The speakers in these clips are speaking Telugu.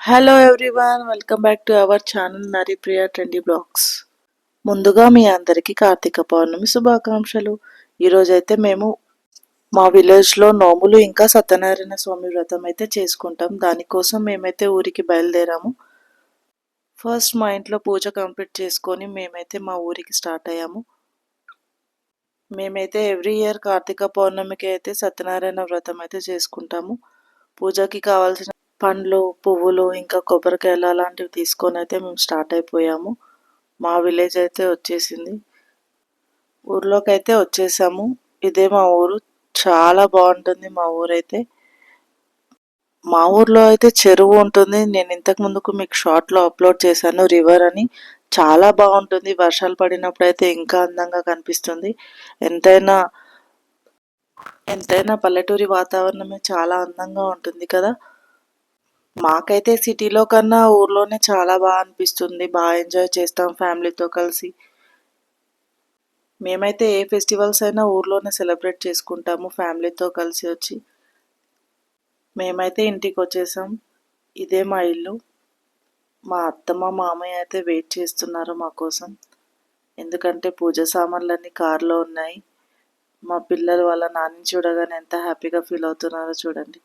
Hello everyone welcome back to our channel Naripriya trendy blogs ముందుగా మీ అందరికీ కార్తీక పౌర్ణమి శుభాకాంక్షలు. ఈరోజైతే మేము మా విలేజ్లో నోములు ఇంకా సత్యనారాయణ స్వామి వ్రతం అయితే చేసుకుంటాం. దానికోసం మేమైతే ఊరికి బయలుదేరాము. ఫస్ట్ మా ఇంట్లో పూజ కంప్లీట్ చేసుకొని మేమైతే మా ఊరికి స్టార్ట్ అయ్యాము. మేమైతే ఎవ్రీ ఇయర్ కార్తీక పౌర్ణమికి అయితే సత్యనారాయణ వ్రతం అయితే చేసుకుంటాము. పూజకి కావాల్సిన పండ్లు పువ్వులు ఇంకా కొబ్బరికాయలు అలాంటివి తీసుకొని అయితే మేము స్టార్ట్ అయిపోయాము. మా విలేజ్ అయితే వచ్చేసింది. ఊర్లోకి అయితే వచ్చేసాము. ఇదే మా ఊరు. చాలా బాగుంటుంది మా ఊరైతే. మా ఊర్లో అయితే చెరువు ఉంటుంది. నేను ఇంతకు ముందుకు మీకు షార్ట్లో అప్లోడ్ చేశాను రివర్ అని. చాలా బాగుంటుంది. వర్షాలు పడినప్పుడు అయితే ఇంకా అందంగా కనిపిస్తుంది. ఎంతైనా ఎంతైనా పల్లెటూరి వాతావరణమే చాలా అందంగా ఉంటుంది కదా. మాకైతే సిటీలో కన్నా ఊర్లోనే చాలా బాగా అనిపిస్తుంది. బాగా ఎంజాయ్ చేస్తాం ఫ్యామిలీతో కలిసి. మేమైతే ఏ ఫెస్టివల్స్ అయినా ఊర్లోనే సెలబ్రేట్ చేసుకుంటాము ఫ్యామిలీతో కలిసి వచ్చి. మేమైతే ఇంటికి వచ్చేసాం ఇదే మా ఇల్లు. మా అత్తమ్మ మామయ్య అయితే వెయిట్ చేస్తున్నారు మా కోసం. ఎందుకంటే పూజ సామాన్లన్నీ కారులో ఉన్నాయి. మా పిల్లలు వాళ్ళ నాన్నని చూడగానే ఎంత హ్యాపీగా ఫీల్ అవుతున్నారో చూడండి.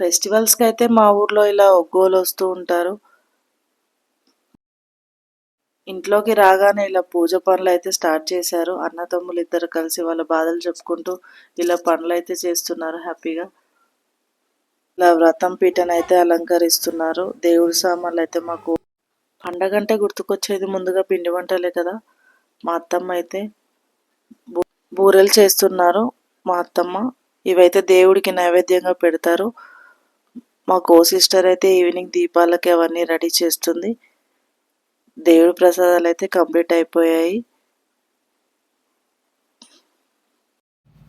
ఫెస్టివల్స్కి అయితే మా ఊర్లో ఇలా ఒగ్గోలు వస్తూ ఉంటారు. ఇంట్లోకి రాగానే ఇలా పూజ పనులు అయితే స్టార్ట్ చేశారు. అన్నతమ్ములు ఇద్దరు కలిసి వాళ్ళ బాధలు చెప్పుకుంటూ ఇలా పనులు అయితే చేస్తున్నారు హ్యాపీగా. ఇలా వ్రతం పీఠను అయితే అలంకరిస్తున్నారు. దేవుడి సామాన్లు అయితే మాకు పండగ అంటే గుర్తుకొచ్చేది ముందుగా పిండి వంటలే కదా. మా అత్తమ్మ అయితే బూరెలు చేస్తున్నారు మా అత్తమ్మ. ఇవైతే దేవుడికి నైవేద్యంగా పెడతారు. మా కో సిస్టర్ అయితే ఈవినింగ్ దీపాలకి అవన్నీ రెడీ చేస్తుంది. దేవుడి ప్రసాదాలు అయితే కంప్లీట్ అయిపోయాయి.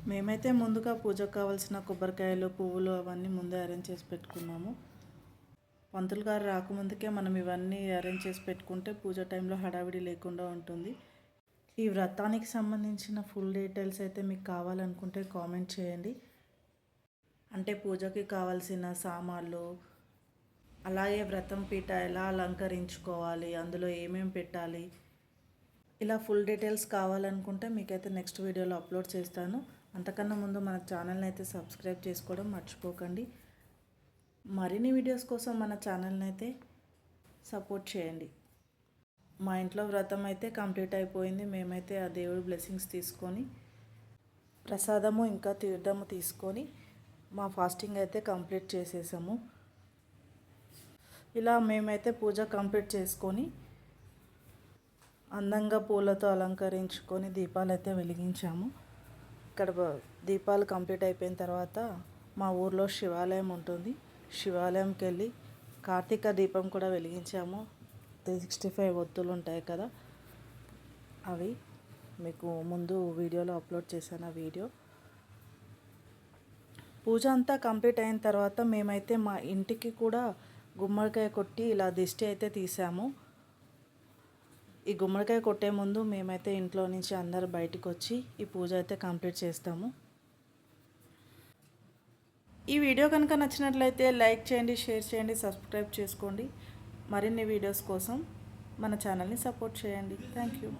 మేమైతే ముందుగా పూజకు కావాల్సిన కొబ్బరికాయలు పువ్వులు అవన్నీ ముందే అరేంజ్ చేసి పెట్టుకున్నాము. పంతులు గారు రాకముందుకే మనం ఇవన్నీ అరేంజ్ చేసి పెట్టుకుంటే పూజ టైంలో హడావిడి లేకుండా ఉంటుంది. ఈ వ్రతానికి సంబంధించిన ఫుల్ డీటెయిల్స్ అయితే మీకు కావాలనుకుంటే కామెంట్ చేయండి. అంటే పూజకి కావాల్సిన సామాన్లు అలాగే వ్రతం పీట ఎలా అలంకరించుకోవాలి అందులో ఏమేమి పెట్టాలి ఇలా ఫుల్ డీటెయిల్స్ కావాలనుకుంటే మీకైతే నెక్స్ట్ వీడియోలో అప్లోడ్ చేస్తాను. అంతకన్నా ముందు మన ఛానల్ని అయితే సబ్స్క్రైబ్ చేసుకోవడం మర్చిపోకండి. మరిన్ని వీడియోస్ కోసం మన ఛానల్ని అయితే సపోర్ట్ చేయండి. మా ఇంట్లో వ్రతం అయితే కంప్లీట్ అయిపోయింది. మేమైతే ఆ దేవుడి బ్లెస్సింగ్స్ తీసుకొని ప్రసాదము ఇంకా తీర్థము తీసుకొని మా ఫాస్టింగ్ అయితే కంప్లీట్ చేసేసాము. ఇలా మేమైతే పూజ కంప్లీట్ చేసుకొని అందంగా పూలతో అలంకరించుకొని దీపాలు అయితే వెలిగించాము. ఇక్కడ దీపాలు కంప్లీట్ అయిపోయిన తర్వాత మా ఊర్లో శివాలయం ఉంటుంది. శివాలయంకి వెళ్ళి కార్తీక దీపం కూడా వెలిగించాము. త్రీ సిక్స్టీ ఫైవ్ ఒత్తులు ఉంటాయి కదా అవి. మీకు ముందు వీడియోలో అప్లోడ్ చేశాను ఆ వీడియో. పూజ అంతా కంప్లీట్ అయిన తర్వాత మేమైతే మా ఇంటికి కూడా గుమ్మడికాయ కొట్టి ఇలా దిష్టి అయితే తీసాము. ఈ గుమ్మడికాయ కొట్టే ముందు మేమైతే ఇంట్లో నుంచి అందరు బయటకు వచ్చి ఈ పూజ అయితే కంప్లీట్ చేస్తాము. ఈ వీడియో కనుక నచ్చినట్లయితే లైక్ చేయండి షేర్ చేయండి సబ్స్క్రైబ్ చేసుకోండి. మరిన్ని వీడియోస్ కోసం మన ఛానల్ని సపోర్ట్ చేయండి. Thank you.